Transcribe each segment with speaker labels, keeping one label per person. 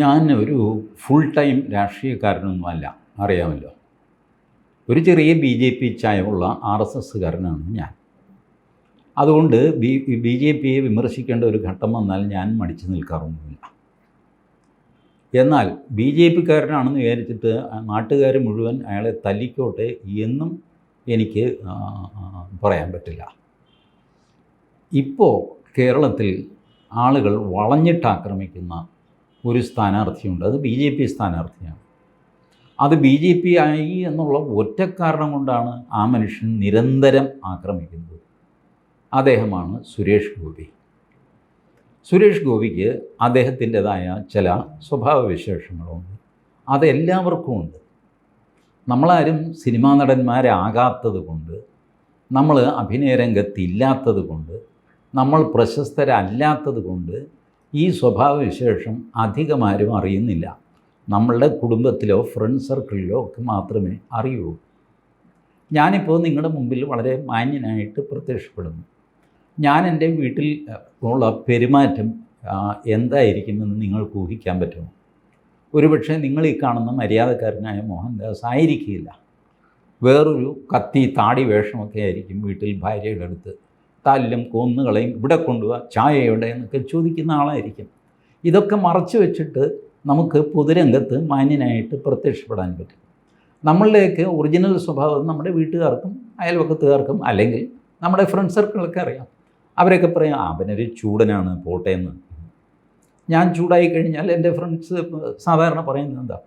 Speaker 1: ഞാൻ ഒരു full time രാഷ്ട്രീയക്കാരനൊന്നുമല്ല. അറിയാമല്ലോ. ഒരു ചെറിയ ബി ജെ പി ചായമുള്ള ആർ എസ് എസ്സുകാരനാണ് ഞാൻ. അതുകൊണ്ട് ബി ബി ജെ പിയെ വിമർശിക്കേണ്ട ഒരു ഘട്ടം വന്നാൽ ഞാൻ മടിച്ചു നിൽക്കാറൊന്നുമില്ല. എന്നാൽ ബി ജെ പിക്കാരനാണെന്ന് വിചാരിച്ചിട്ട് നാട്ടുകാർ മുഴുവൻ അയാളെ തല്ലിക്കോട്ടെ എന്നും എനിക്ക് പറയാൻ പറ്റില്ല. ഇപ്പോൾ കേരളത്തിൽ ആളുകൾ വളഞ്ഞിട്ട് ആക്രമിക്കുന്ന ഒരു സ്ഥാനാർത്ഥിയുണ്ട്. അത് ബി ജെ പി സ്ഥാനാർത്ഥിയാണ്. അത് ബി ജെ പി ആയി എന്നുള്ള ഒറ്റ കാരണം കൊണ്ടാണ് ആ മനുഷ്യൻ നിരന്തരം ആക്രമിക്കുന്നത്. അദ്ദേഹമാണ് സുരേഷ് ഗോപി. സുരേഷ് ഗോപിക്ക് അദ്ദേഹത്തിന്റെതായ ചില സ്വഭാവവിശേഷങ്ങളുണ്ട് അതെല്ലാവർക്കും ഉണ്ട്. നമ്മളാരും സിനിമാ നടന്മാരാകാത്തത് കൊണ്ട് നമ്മൾ അഭിനയ രംഗത്തില്ലാത്തത് കൊണ്ട് നമ്മൾ പ്രശസ്തരല്ലാത്തത് കൊണ്ട് ഈ സ്വഭാവവിശേഷം അധികമാരും അറിയുന്നില്ല. നമ്മളുടെ കുടുംബത്തിലോ ഫ്രണ്ട് സർക്കിളിലോ ഒക്കെ മാത്രമേ അറിയുള്ളൂ. ഞാനിപ്പോൾ നിങ്ങളുടെ മുമ്പിൽ വളരെ മാന്യനായിട്ട് പ്രത്യക്ഷപ്പെടുന്നു. ഞാൻ എന്റെ വീട്ടിൽ ഉള്ള പെരുമാറ്റം എന്തായിരിക്കുമെന്ന് നിങ്ങൾക്ക് ഊഹിക്കാൻ പറ്റുമോ? ഒരുപക്ഷെ നിങ്ങൾ ഈ കാണുന്ന മര്യാദക്കാരനായ മോഹൻദാസ് ആയിരിക്കില്ല. വേറൊരു കത്തി താടി വേഷമൊക്കെ ആയിരിക്കും വീട്ടിൽ ഭാര്യയുടെ അടുത്ത് തല്ലും കൊന്നുകളയും ഇവിടെ കൊണ്ടുപോവാ ചായ എവിടെ എന്നൊക്കെ ചോദിക്കുന്ന ആളായിരിക്കും. ഇതൊക്കെ മറച്ചു വെച്ചിട്ട് നമുക്ക് പൊതുരംഗത്ത് മാന്യനായിട്ട് പ്രത്യക്ഷപ്പെടാൻ പറ്റും. നമ്മളുടെയൊക്കെ ഒറിജിനൽ സ്വഭാവം നമ്മുടെ വീട്ടുകാർക്കും അയൽവക്കത്തുകാർക്കും അല്ലെങ്കിൽ നമ്മുടെ ഫ്രണ്ട് സർക്കിളൊക്കെ അറിയാം. അവരൊക്കെ പറയാം "ആ, അവനൊരു ചൂടനാണ് പോട്ടെ എന്ന്. ഞാൻ ചൂടായി കഴിഞ്ഞാൽ എന്റെ ഫ്രണ്ട്സ് സാധാരണ പറയുന്നത് എന്താ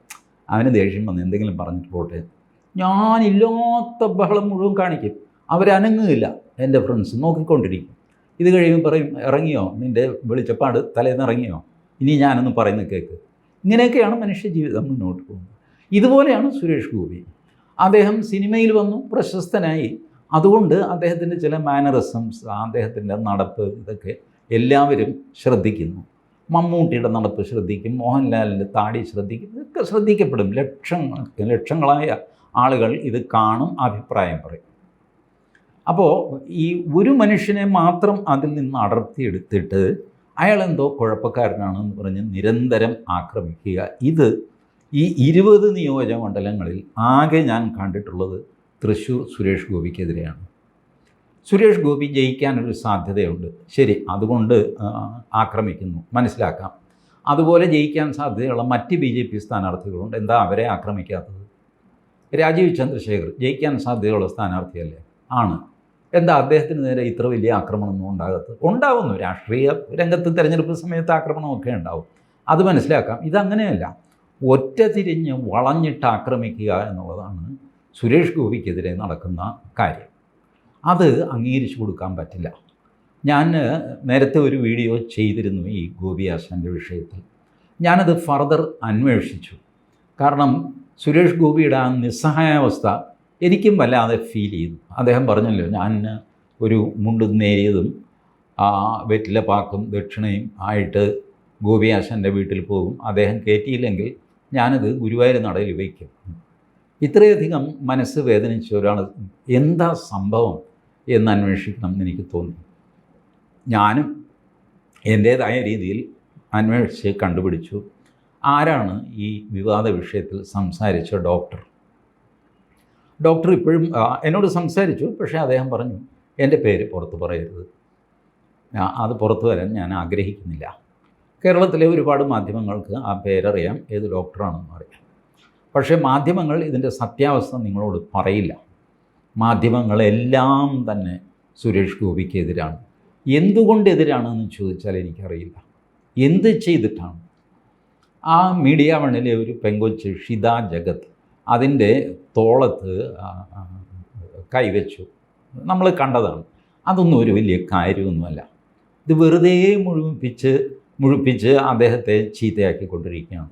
Speaker 1: അവന് ദേഷ്യം വന്ന് എന്തെങ്കിലും പറഞ്ഞിട്ട് പോട്ടെ. ഞാനില്ലാത്ത ബഹളം മുഴുവൻ കാണിക്കും. അവരനങ്ങുകയില്ല എന്റെ ഫ്രണ്ട്സ് നോക്കിക്കൊണ്ടിരിക്കും. ഇത് കഴിയുമ്പോൾ പറയും ഇറങ്ങിയോ? നിന്റെ വെളിച്ചപ്പാട് തലേന്ന് ഇറങ്ങിയോ? ഇനി ഞാനൊന്ന് പറയുന്ന കേൾക്ക് ഇങ്ങനെയൊക്കെയാണ് മനുഷ്യ ജീവിതം മുന്നോട്ട് പോകുന്നത്. ഇതുപോലെയാണ് സുരേഷ് ഗോപി. അദ്ദേഹം സിനിമയിൽ വന്നു പ്രശസ്തനായി. അതുകൊണ്ട് അദ്ദേഹത്തിന്റെ ചില മാനറിസംസ് അദ്ദേഹത്തിന്റെ നടപ്പ് ഇതൊക്കെ എല്ലാവരും ശ്രദ്ധിക്കുന്നു. മമ്മൂട്ടിയുടെ നടപ്പ് ശ്രദ്ധിക്കും മോഹൻലാലിന്റെ താടി ശ്രദ്ധിക്കും ഇതൊക്കെ ശ്രദ്ധിക്കപ്പെടും. ലക്ഷങ്ങൾ ലക്ഷങ്ങളായ ആളുകൾ ഇത് കാണും അഭിപ്രായം പറയും. അപ്പോൾ ഈ ഒരു മനുഷ്യനെ മാത്രം അതിൽ നിന്ന് അടർത്തിയെടുത്തിട്ട് അയാളെന്തോ കുഴപ്പക്കാരനാണെന്ന് പറഞ്ഞ് നിരന്തരം ആക്രമിക്കുക. ഇത് ഈ ഇരുപത് നിയോജക മണ്ഡലങ്ങളിൽ ആകെ ഞാൻ കണ്ടിട്ടുള്ളത് തൃശ്ശൂർ സുരേഷ് ഗോപിക്കെതിരെയാണ്. സുരേഷ് ഗോപി ജയിക്കാനൊരു സാധ്യതയുണ്ട്. ശരി അതുകൊണ്ട് ആക്രമിക്കുന്നു. മനസ്സിലാക്കാം. അതുപോലെ ജയിക്കാൻ സാധ്യതയുള്ള മറ്റ് ബി ജെ പി സ്ഥാനാർത്ഥികളുണ്ട്. എന്താ അവരെ ആക്രമിക്കാത്തത്? രാജീവ് ചന്ദ്രശേഖർ ജയിക്കാൻ സാധ്യതയുള്ള സ്ഥാനാർത്ഥിയല്ലേ? ആണ്. എന്താ അദ്ദേഹത്തിന് നേരെ ഇത്ര വലിയ ആക്രമണമൊന്നും ഉണ്ടാകത്ത് ഉണ്ടാവുന്നു. രാഷ്ട്രീയ രംഗത്ത് തിരഞ്ഞെടുപ്പ് സമയത്ത് ആക്രമണമൊക്കെ ഉണ്ടാവും. അത് മനസ്സിലാക്കാം. ഇതങ്ങനെയല്ല. ഒറ്റ തിരിഞ്ഞ് വളഞ്ഞിട്ട് ആക്രമിക്കുക എന്നുള്ളതാണ് സുരേഷ് ഗോപിക്കെതിരെ നടക്കുന്ന കാര്യം. അത് അംഗീകരിച്ചു കൊടുക്കാൻ പറ്റില്ല. ഞാൻ നേരത്തെ ഒരു വീഡിയോ ചെയ്തിരുന്നു ഈ ഗോപി ആശാന്റെ വിഷയത്തിൽ. ഞാനത് ഫർദർ അന്വേഷിച്ചു. കാരണം സുരേഷ് ഗോപിയുടെ ആ നിസ്സഹായാവസ്ഥ എനിക്കും വല്ലാതെ ഫീൽ ചെയ്തു അദ്ദേഹം പറഞ്ഞല്ലോ ഞാൻ ഒരു മുണ്ടും നേരിയതും ആ വെറ്റിലപ്പാക്കും ദക്ഷിണയും ആയിട്ട് ഗോപിയാശന്റെ വീട്ടിൽ പോകും. അദ്ദേഹം കയറ്റിയില്ലെങ്കിൽ ഞാനത് ഗുരുവായൂർ നടയിൽ വയ്ക്കും. ഇത്രയധികം മനസ്സ് വേദനിച്ച ഒരാൾ എന്താ സംഭവം എന്ന് അന്വേഷിക്കണം എന്ന് എനിക്ക് തോന്നി ഞാനും എന്റേതായ രീതിയിൽ അന്വേഷിച്ച് കണ്ടുപിടിച്ചു. ആരാണ് ഈ വിവാദ വിഷയത്തിൽ സംസാരിച്ച ഡോക്ടർ? ഡോക്ടർ ഇപ്പോഴും എന്നോട് സംസാരിച്ചു പക്ഷേ അദ്ദേഹം പറഞ്ഞു എന്റെ പേര് പുറത്ത് പറയരുത്. അത് പുറത്തു വരാൻ ഞാൻ ആഗ്രഹിക്കുന്നില്ല. കേരളത്തിലെ ഒരുപാട് മാധ്യമങ്ങൾക്ക് ആ പേരറിയാം ഏത് ഡോക്ടറാണെന്ന് അറിയാം. പക്ഷേ മാധ്യമങ്ങൾ ഇതിന്റെ സത്യാവസ്ഥ നിങ്ങളോട് പറയില്ല. മാധ്യമങ്ങളെല്ലാം തന്നെ സുരേഷ് ഗോപിക്കെതിരാണ്. എന്തുകൊണ്ട് എതിരാണെന്ന് ചോദിച്ചാൽ എനിക്കറിയില്ല. എന്ത് ചെയ്തിട്ടാണ്? ആ മീഡിയ വണ്ണിലെ ഒരു പെങ്കൊച്ച് ഷിത ജഗത് അതിന്റെ തോളത്ത് കൈവച്ചു. നമ്മൾ കണ്ടതാണ്. അതൊന്നും ഒരു വലിയ കാര്യമൊന്നുമല്ല. ഇത് വെറുതെ മുഴുമിപ്പിച്ച് മുഴുപ്പിച്ച് അദ്ദേഹത്തെ ചീത്തയാക്കിക്കൊണ്ടിരിക്കുകയാണ്.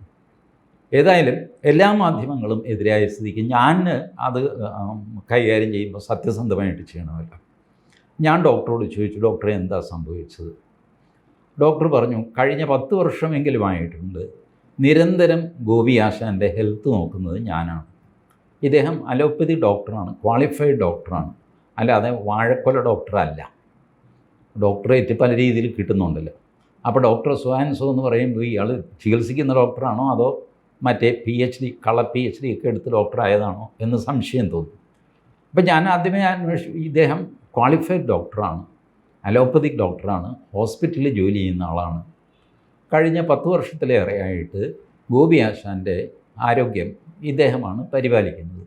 Speaker 1: ഏതായാലും എല്ലാ മാധ്യമങ്ങളും എതിരായ സ്ഥിതിക്ക് ഞാൻ അത് കൈകാര്യം ചെയ്യുമ്പോൾ സത്യസന്ധമായിട്ട് ചെയ്യണമല്ല. ഞാൻ ഡോക്ടറോട് ചോദിച്ചു ഡോക്ടറെ എന്താ സംഭവിച്ചത്? ഡോക്ടർ പറഞ്ഞു കഴിഞ്ഞ പത്ത് വർഷമെങ്കിലും ആയിട്ടുണ്ട്. നിരന്തരം ഗോപി ആശാന്റെ ഹെൽത്ത് നോക്കുന്നത് ഞാനാണ്. ഇദ്ദേഹം അലോപ്പതി ഡോക്ടറാണ് ക്വാളിഫൈഡ് ഡോക്ടറാണ് അല്ലാതെ വാഴക്കൊല ഡോക്ടറല്ല ഡോക്ടറേറ്റ് പല രീതിയിൽ കിട്ടുന്നുണ്ടല്ലോ. അപ്പോൾ ഡോക്ടർ സുഹാൻസോ എന്ന് പറയുമ്പോൾ ഇയാൾ ചികിത്സിക്കുന്ന ഡോക്ടറാണോ അതോ മറ്റേ പി എച്ച് ഡി കള പി എച്ച് ഡി ഒക്കെ എടുത്ത് ഡോക്ടർ ആയതാണോ എന്ന് സംശയം തോന്നി. അപ്പം ഞാൻ ആദ്യമേ അന്വേഷിച്ചു ഇദ്ദേഹം ക്വാളിഫൈഡ് ഡോക്ടറാണ് അലോപ്പതിക് ഡോക്ടറാണ് ഹോസ്പിറ്റലിൽ ജോലി ചെയ്യുന്ന ആളാണ്. കഴിഞ്ഞ പത്ത് വർഷത്തിലേറെയായിട്ട് ഗോപി ആശാന്റെ ആരോഗ്യം ഇദ്ദേഹമാണ് പരിപാലിക്കുന്നത്.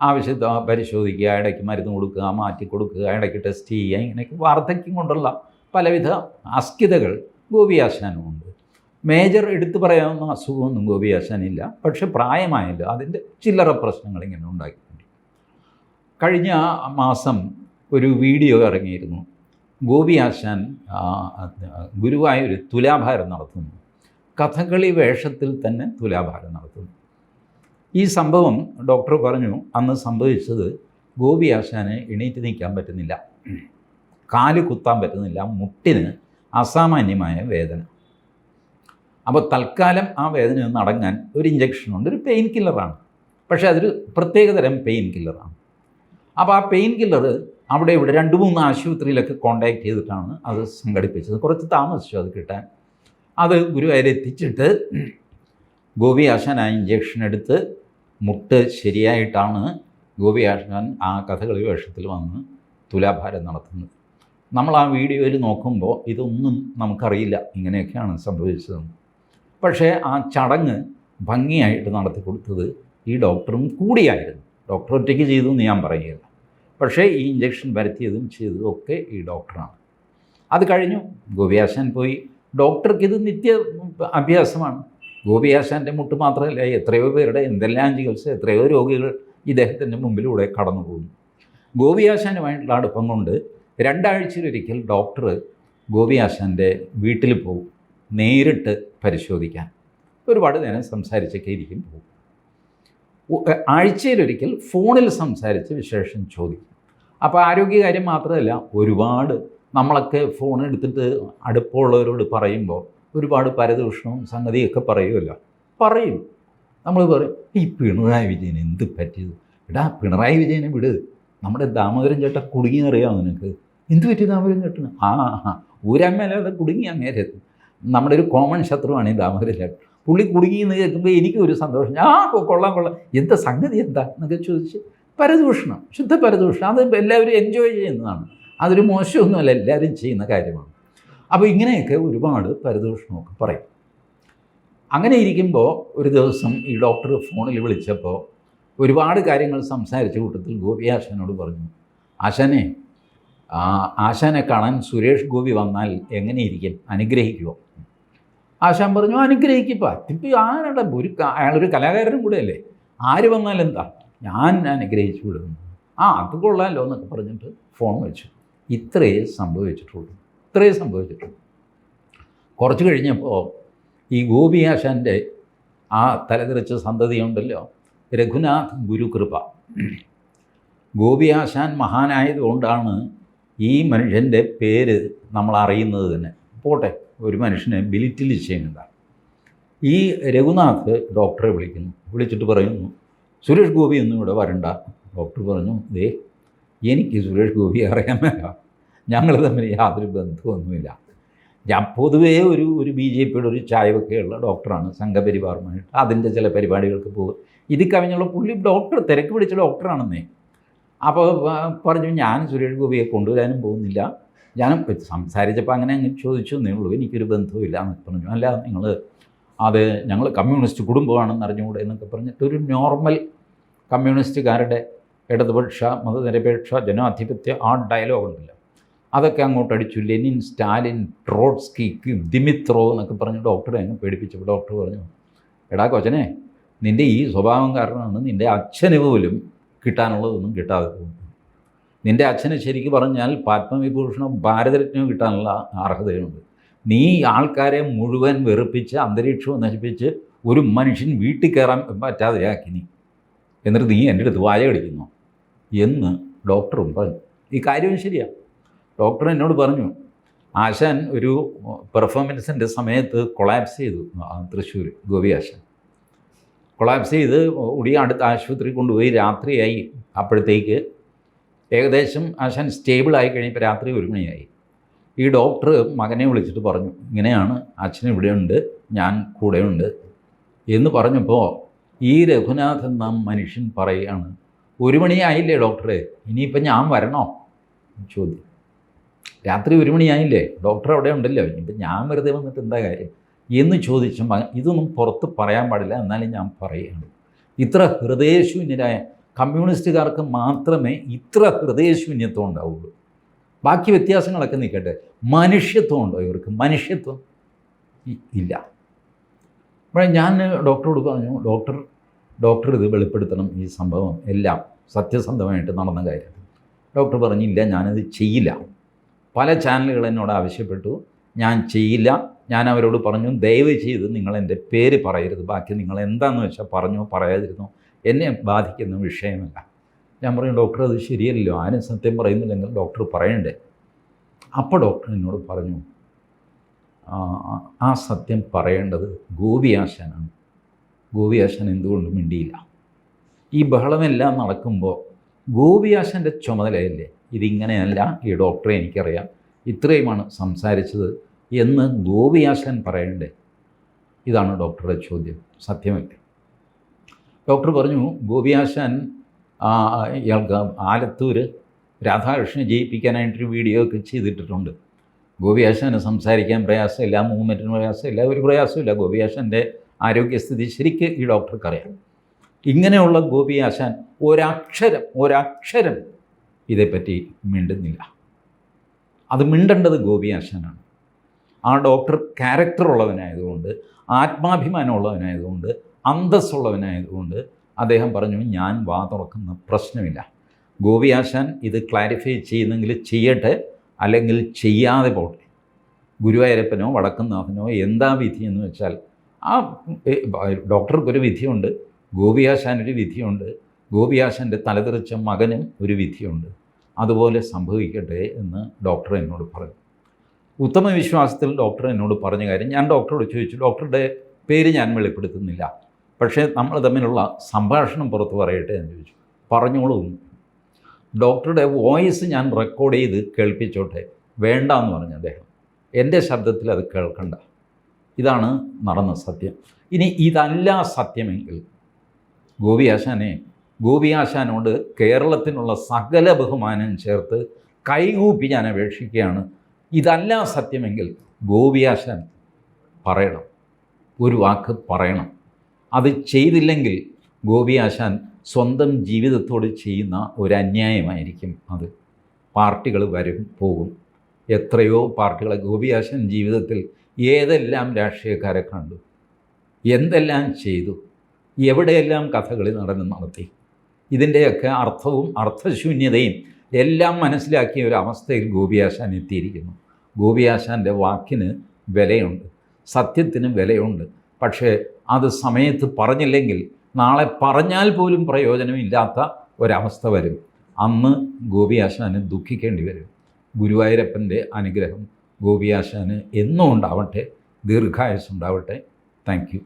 Speaker 1: ആവശ്യത്തെ പരിശോധിക്കുക ഇടയ്ക്ക് മരുന്ന് കൊടുക്കുക മാറ്റി കൊടുക്കുക ഇടയ്ക്ക് ടെസ്റ്റ് ചെയ്യുക ഇങ്ങനെയൊക്കെ വാർദ്ധക്യം കൊണ്ടുള്ള പലവിധ അസ്കിതകൾ ഗോപി ആശാനുമുണ്ട്. മേജർ എടുത്തു പറയാവുന്ന അസുഖമൊന്നും ഗോപി ആശാനില്ല. പക്ഷെ പ്രായമായല്ലോ അതിന്റെ ചില്ലറ പ്രശ്നങ്ങൾ ഇങ്ങനെ ഉണ്ടാക്കിയിട്ടുണ്ട് കഴിഞ്ഞ മാസം ഒരു വീഡിയോ ഇറങ്ങിയിരുന്നു. ഗോപി ആശാൻ ഗുരുവായ ഒരു തുലാഭാരം നടത്തുന്നു. കഥകളി വേഷത്തിൽ തന്നെ തുലാഭാരം നടത്തുന്നു. ഈ സംഭവം ഡോക്ടർ പറഞ്ഞു അന്ന് സംഭവിച്ചത് ഗോപി ആശാന് എണീറ്റ് നിൽക്കാൻ പറ്റുന്നില്ല. കാൽ കുത്താൻ പറ്റുന്നില്ല. മുട്ടിന് അസാമാന്യമായ വേദന. അപ്പോൾ തൽക്കാലം ആ വേദന ഒന്ന് അടങ്ങാൻ ഒരു ഇഞ്ചക്ഷനുണ്ട് ഒരു പെയിൻ കില്ലറാണ് പക്ഷേ അതൊരു പ്രത്യേകതരം പെയിൻ കില്ലറാണ് അപ്പോൾ ആ പെയിൻ കില്ലർ അവിടെ ഇവിടെ രണ്ട് മൂന്ന് ആശുപത്രിയിലൊക്കെ കോണ്ടാക്ട് ചെയ്തിട്ടാണ് അത് സംഘടിപ്പിച്ചത്. കുറച്ച് താമസിച്ചു അത് കിട്ടാൻ. അത് ഗുരുവായൂർ എത്തിച്ചിട്ട് ഗോപി ആശാൻ ആ ഇഞ്ചക്ഷൻ എടുത്ത് മുട്ട് ശരിയായിട്ടാണ് ഗോപി ആശാൻ ആ കഥകളി വേഷത്തിൽ വന്ന് തുലാഭാരം നടത്തുന്നത്. നമ്മൾ ആ വീഡിയോയിൽ നോക്കുമ്പോൾ ഇതൊന്നും നമുക്കറിയില്ല ഇങ്ങനെയൊക്കെയാണ് സംഭവിച്ചത്. പക്ഷേ ആ ചടങ്ങ് ഭംഗിയായിട്ട് നടത്തി കൊടുത്തത് ഈ ഡോക്ടറും കൂടിയായിരുന്നു. ഡോക്ടർ ഒറ്റയ്ക്ക് ചെയ്തു എന്ന് ഞാൻ പറയുകയില്ല. പക്ഷേ ഈ ഇഞ്ചക്ഷൻ വരുത്തിയതും ചെയ്തതും ഒക്കെ ഈ ഡോക്ടറാണ് അത് കഴിഞ്ഞു. ഗോപിയാശാൻ പോയി. ഡോക്ടർക്ക് ഇത് നിത്യ അഭ്യാസമാണ്. ഗോപിയാശാന്റെ മുട്ട് മാത്രമല്ല എത്രയോ പേരുടെ എന്തെല്ലാം ചികിത്സ എത്രയോ രോഗികൾ ഇദ്ദേഹത്തിന്റെ മുമ്പിലൂടെ കടന്നു പോകുന്നു ഗോപിയാശാനുമായിട്ടുള്ള അടുപ്പം കൊണ്ട് രണ്ടാഴ്ചയിലൊരിക്കൽ ഡോക്ടർ ഗോപിയാശാന്റെ വീട്ടിൽ പോകും. നേരിട്ട് പരിശോധിക്കാൻ. ഒരുപാട് നേരം സംസാരിച്ചൊക്കെ ഇരിക്കും. പോകും ആഴ്ചയിലൊരിക്കൽ ഫോണിൽ സംസാരിച്ച് വിശേഷം ചോദിക്കും. അപ്പോൾ ആരോഗ്യകാര്യം മാത്രമല്ല ഒരുപാട് നമ്മളൊക്കെ ഫോൺ എടുത്തിട്ട് അടുപ്പമുള്ളവരോട് പറയുമ്പോൾ ഒരുപാട് പരദൂഷണവും സംഗതിയൊക്കെ പറയുമല്ലോ. പറയും. നമ്മൾ പറയും ഈ പിണറായി വിജയൻ എന്ത് പറ്റിയത്? എടാ പിണറായി വിജയനെ വിട്. നമ്മുടെ ദാമോദരൻ ചേട്ടൻ കുടുങ്ങി അറിയാമോ നിനക്ക്? എന്ത് പറ്റി ദാമോദരൻ ചേട്ടന്? ആ ഊരാമ്മല്ലാതെ കുടുങ്ങി അങ്ങേരെ. നമ്മുടെ ഒരു കോമൺ ശത്രുവാണ് ഈ ദാമോദരൻ ചേട്ടൻ. പുള്ളി കുടുങ്ങി എന്ന് കേൾക്കുമ്പോൾ എനിക്കും ഒരു സന്തോഷം. ആ കൊള്ളാം കൊള്ളാം. എന്താ സംഗതി എന്താ? എന്നൊക്കെ ചോദിച്ച് പരദൂഷണം ശുദ്ധ പരദൂഷണം. അത് എല്ലാവരും എൻജോയ് ചെയ്യുന്നതാണ്. അതൊരു മോശമൊന്നുമല്ല എല്ലാവരും ചെയ്യുന്ന കാര്യമാണ്. അപ്പോൾ ഇങ്ങനെയൊക്കെ ഒരുപാട് പരദൂഷണമൊക്കെ പറയും. അങ്ങനെ ഇരിക്കുമ്പോൾ ഒരു ദിവസം ഈ ഡോക്ടർ ഫോണിൽ വിളിച്ചപ്പോൾ ഒരുപാട് കാര്യങ്ങൾ സംസാരിച്ച കൂട്ടത്തിൽ ഗോപി ആശാനോട് പറഞ്ഞു ആശാനെ ആശാനെ കാണാൻ സുരേഷ് ഗോപി വന്നാൽ എങ്ങനെയിരിക്കും? അനുഗ്രഹിക്കുമോ ആശാൻ പറഞ്ഞു അനുഗ്രഹിക്കുക അതിപ്പോൾ ആരുടെ ഒരു അയാളൊരു കലാകാരനും കൂടെ അല്ലേ ആര് വന്നാലും എന്താ? ഞാൻ അനുഗ്രഹിച്ചു വിടുന്നു. ആ അത് കൊള്ളാമല്ലോ എന്നൊക്കെ പറഞ്ഞിട്ട് ഫോൺ വെച്ചു. ഇത്രയേ സംഭവിച്ചിട്ടുള്ളൂ. ഇത്രയേ സംഭവിച്ചിട്ടുള്ളൂ. കുറച്ച് കഴിഞ്ഞപ്പോൾ ഈ ഗോപി ആശാന്റെ ആ തലതിരിച്ച സന്തതിയുണ്ടല്ലോ രഘുനാഥ് ഗുരുകൃപ. ഗോപി ആശാൻ മഹാനായതുകൊണ്ടാണ് ഈ മനുഷ്യന്റെ പേര് നമ്മൾ അറിയുന്നത് തന്നെ. പോട്ടെ. ഒരു മനുഷ്യനെ ബിലിറ്റിൽ ചെയ്യുന്നതാണ്. ഈ രഘുനാഥ് ഡോക്ടറെ വിളിക്കുന്നു. വിളിച്ചിട്ട് പറയുന്നു സുരേഷ് ഗോപി ഒന്നും ഇവിടെ വരണ്ട. ഡോക്ടർ പറഞ്ഞു ദേ എനിക്ക് സുരേഷ് ഗോപി അറിയാൻ മേല. ഞങ്ങൾ തമ്മിൽ യാതൊരു ബന്ധമൊന്നുമില്ല ഞാൻ പൊതുവേ ഒരു ഒരു ബി ജെ പിയുടെ ഒരു ചായവൊക്കെയുള്ള ഡോക്ടറാണ് സംഘപരിവാറുമായിട്ട്. അതിന്റെ ചില പരിപാടികൾക്ക് പോകും. ഇത് കവിഞ്ഞുള്ള പുള്ളി ഡോക്ടർ തിരക്ക് പിടിച്ച ഡോക്ടറാണെന്നേ. അപ്പോൾ പറഞ്ഞു ഞാൻ സുരേഷ് ഗോപിയെ കൊണ്ടുവരാനും പോകുന്നില്ല. ഞാൻ സംസാരിച്ചപ്പോൾ അങ്ങനെ അങ്ങ് ചോദിച്ചു എന്നേ ഉള്ളൂ. എനിക്കൊരു ബന്ധവുമില്ല എന്നൊക്കെ പറഞ്ഞു. അല്ല നിങ്ങൾ അത് ഞങ്ങൾ കമ്മ്യൂണിസ്റ്റ് കുടുംബമാണെന്ന് അറിഞ്ഞുകൂടെ എന്നൊക്കെ പറഞ്ഞിട്ട് ഒരു നോർമൽ കമ്മ്യൂണിസ്റ്റുകാരുടെ ഇടതുപക്ഷ മതനിരപേക്ഷ ജനാധിപത്യ ആ ഡയലോഗ് ഉണ്ടല്ലോ. അതൊക്കെ അങ്ങോട്ട് അടിച്ചു. ലെനിൻ സ്റ്റാലിൻ ട്രോട്സ്കി ദിമിത്രോ എന്നൊക്കെ പറഞ്ഞ് ഡോക്ടറെ അങ്ങ് പേടിപ്പിച്ചപ്പോൾ ഡോക്ടർ പറഞ്ഞു എടാ കൊച്ചനെ നിന്റെ ഈ സ്വഭാവം കാരണമാണ് നിന്റെ അച്ഛന് പോലും കിട്ടാനുള്ളതൊന്നും കിട്ടാതെ പോകുന്നത്. നിന്റെ അച്ഛന് ശരിക്കും പറഞ്ഞാൽ പത്മവിഭൂഷണം ഭാരതരത്നവും കിട്ടാനുള്ള അർഹതയുണ്ട്. നീ ആൾക്കാരെ മുഴുവൻ വെറുപ്പിച്ച് അന്തരീക്ഷവും നശിപ്പിച്ച് ഒരു മനുഷ്യൻ വീട്ടിൽ കയറാൻ പറ്റാതെയാക്കി നീ. എന്നിട്ട് നീ എന്റെ അടുത്ത് വായ കടിക്കുന്നു. എന്ന് ഡോക്ടറും പറഞ്ഞു. ഈ കാര്യവും ശരിയാണ് ഡോക്ടർ എന്നോട് പറഞ്ഞു ആശാൻ ഒരു പെർഫോമൻസിന്റെ സമയത്ത് കൊളാപ്സ് ചെയ്തു. തൃശ്ശൂർ ഗോപി ആശാൻ. കൊളാപ്സ് ചെയ്ത് ഉടി അടുത്ത ആശുപത്രി കൊണ്ടുപോയി. രാത്രിയായി. അപ്പോഴത്തേക്ക് ഏകദേശം ആശാൻ സ്റ്റേബിളായി കഴിഞ്ഞപ്പോൾ രാത്രി ഒരു മണിയായി. ഈ ഡോക്ടർ മകനെ വിളിച്ചിട്ട് പറഞ്ഞു ഇങ്ങനെയാണ് അച്ഛൻ ഇവിടെയുണ്ട് ഞാൻ കൂടെയുണ്ട്. എന്ന് പറഞ്ഞപ്പോൾ ഈ രഘുനാഥൻ നാം മനുഷ്യൻ പറയുകയാണ് ഒരു മണിയായില്ലേ ഡോക്ടറെ ഇനിയിപ്പം ഞാൻ വരണോ? ചോദ്യം രാത്രി ഒരു മണിയായില്ലേ ഡോക്ടർ അവിടെ ഉണ്ടല്ലോ ഇനിയിപ്പം ഞാൻ വെറുതെ വന്നിട്ട് എന്താ കാര്യം? എന്ന് ചോദിച്ച. മകൻ ഇതൊന്നും പുറത്ത് പറയാൻ പാടില്ല എന്നാലും ഞാൻ പറയുകയാണ്. ഇത്ര ഹൃദയശൂന്യരായ കമ്മ്യൂണിസ്റ്റുകാർക്ക് മാത്രമേ ഇത്ര ഹൃദയശൂന്യത്വം ഉണ്ടാവുള്ളൂ. ബാക്കി വ്യത്യാസങ്ങളൊക്കെ നിൽക്കട്ടെ മനുഷ്യത്വം ഉണ്ടോ ഇവർക്ക്? മനുഷ്യത്വം ഇല്ല. അപ്പോൾ ഞാൻ ഡോക്ടറോട് പറഞ്ഞു ഡോക്ടർ ഡോക്ടർ ഇത് വെളിപ്പെടുത്തണം ഈ സംഭവം എല്ലാം സത്യസന്ധമായിട്ട് നടന്ന കാര്യം. ഡോക്ടർ പറഞ്ഞില്ല ഞാനത് ചെയ്യില്ല. പല ചാനലുകൾ എന്നോട് ആവശ്യപ്പെട്ടു. ഞാൻ ചെയ്യില്ല. ഞാൻ അവരോട് പറഞ്ഞു ദയവ് ചെയ്ത് നിങ്ങൾ എന്റെ പേര് പറയരുത്. ബാക്കി നിങ്ങൾ എന്താണെന്ന് വെച്ചാൽ പറഞ്ഞോ പറയാതിരുന്നോ. എന്നെ ബാധിക്കുന്ന വിഷയമല്ല. ഞാൻ പറയും ഡോക്ടർ അത് ശരിയല്ലല്ലോ. ആരും സത്യം പറയുന്നില്ലെങ്കിൽ ഡോക്ടർ പറയണ്ടേ? അപ്പോൾ ഡോക്ടർ എന്നോട് പറഞ്ഞു "ആ, ആ സത്യം പറയേണ്ടത് ഗോപിയാശാനാണ്. ഗോപിയാശാൻ എന്തുകൊണ്ട് മിണ്ടിയില്ല. ഈ ബഹളമെല്ലാം നടക്കുമ്പോൾ ഗോപിയാശന്റെ ചുമതലയല്ലേ? ഇതിങ്ങനെയല്ല ഈ ഡോക്ടറെ എനിക്കറിയാം. ഇത്രയുമാണ് സംസാരിച്ചത് എന്ന് ഗോപിയാശൻ പറയണ്ടേ? ഇതാണ് ഡോക്ടറുടെ ചോദ്യം. സത്യമല്ലേ ഡോക്ടർ പറഞ്ഞു ഗോപിയാശാൻ ഇയാൾക്ക് ആലത്തൂർ രാധാകൃഷ്ണനെ ജയിപ്പിക്കാനായിട്ടൊരു വീഡിയോ ഒക്കെ ചെയ്തിട്ടിട്ടുണ്ട്. ഗോപിയാശാന് സംസാരിക്കാൻ പ്രയാസമില്ല മൂവ്മെന്റിന് പ്രയാസമില്ല ഒരു പ്രയാസമില്ല. ഗോപിയാശാന്റെ ആരോഗ്യസ്ഥിതി ശരിക്ക് ഈ ഡോക്ടർക്കറിയാം. ഇങ്ങനെയുള്ള ഗോപിയാശാൻ ഒരക്ഷരം ഒരക്ഷരം ഇതേപ്പറ്റി മിണ്ടുന്നില്ല. അത് മിണ്ടേണ്ടത് ഗോപിയാശാനാണ്. ആ ഡോക്ടർ ക്യാരക്ടർ ഉള്ളവനായതുകൊണ്ട് ആത്മാഭിമാനമുള്ളവനായതുകൊണ്ട് അന്തസ്സുള്ളവനായതുകൊണ്ട് അദ്ദേഹം പറഞ്ഞു ഞാൻ വാ തുറക്കുന്ന പ്രശ്നമില്ല. ഗോപി ആശാൻ ഇത് ക്ലാരിഫൈ ചെയ്യുന്നെങ്കിൽ ചെയ്യട്ടെ അല്ലെങ്കിൽ ചെയ്യാതെ പോട്ടെ. ഗുരുവായൂരപ്പനോ വടക്കുന്നാഥനോ എന്താ വിധി എന്ന് വെച്ചാൽ ആ ഡോക്ടർക്കൊരു വിധിയുണ്ട് ഗോപിയാശാനൊരു വിധിയുണ്ട് ഗോപിയാശാന്റെ തലതെറിച്ച മകനും ഒരു വിധിയുണ്ട്. അതുപോലെ സംഭവിക്കട്ടെ എന്ന് ഡോക്ടർ എന്നോട് പറഞ്ഞു. ഉത്തമ വിശ്വാസത്തിൽ ഡോക്ടർ എന്നോട് പറഞ്ഞ കാര്യം ഞാൻ ഡോക്ടറോട് ചോദിച്ചു. ഡോക്ടറുടെ പേര് ഞാൻ വെളിപ്പെടുത്തുന്നില്ല. പക്ഷേ നമ്മൾ തമ്മിലുള്ള സംഭാഷണം പുറത്ത് പറയട്ടെ എന്ന് ചോദിച്ചു. പറഞ്ഞോളൂ. ഡോക്ടറുടെ വോയിസ് ഞാൻ റെക്കോർഡ് ചെയ്ത് കേൾപ്പിച്ചോട്ടെ. വേണ്ട എന്ന് പറഞ്ഞു അദ്ദേഹം. എന്റെ ശബ്ദത്തിൽ അത് കേൾക്കണ്ട. ഇതാണ് നടന്ന സത്യം. ഇനി ഇതല്ല സത്യമെങ്കിൽ ഗോപിയാശാനെ ഗോപിയാശാനോട് കേരളത്തിനുള്ള സകല ബഹുമാനം ചേർത്ത് കൈകൂപ്പി ഞാൻ അപേക്ഷിക്കുകയാണ്. ഇതല്ല സത്യമെങ്കിൽ ഗോപിയാശാൻ പറയണം. ഒരു വാക്ക് പറയണം. അത് ചെയ്തില്ലെങ്കിൽ ഗോപി ആശാൻ സ്വന്തം ജീവിതത്തോട് ചെയ്യുന്ന ഒരു അന്യായമായിരിക്കും അത്. പാർട്ടികൾ വരും പോകും. എത്രയോ പാർട്ടികളെ ആശാൻ ജീവിതത്തിൽ ഏതെല്ലാം രാഷ്ട്രീയക്കാരെ കണ്ടു? എന്തെല്ലാം ചെയ്തു? എവിടെയെല്ലാം കഥകളി നടന്ന് നടത്തി? ഇതിന്റെയൊക്കെ അർത്ഥവും അർത്ഥശൂന്യതയും എല്ലാം മനസ്സിലാക്കിയ ഒരു അവസ്ഥയിൽ ഗോപിയാശാൻ എത്തിയിരിക്കുന്നു. ഗോപിയാശാന്റെ വാക്കിന് വിലയുണ്ട് സത്യത്തിന് വിലയുണ്ട്. പക്ഷേ അത് സമയത്ത് പറഞ്ഞില്ലെങ്കിൽ നാളെ പറഞ്ഞാൽ പോലും പ്രയോജനമില്ലാത്ത ഒരവസ്ഥ വരും. അന്ന് ഗോപിയാശാന് ദുഃഖിക്കേണ്ടി വരും. ഗുരുവായൂരപ്പന്റെ അനുഗ്രഹം ഗോപിയാശാന് എന്നും ഉണ്ടാവട്ടെ ദീർഘായുസ് ഉണ്ടാവട്ടെ താങ്ക്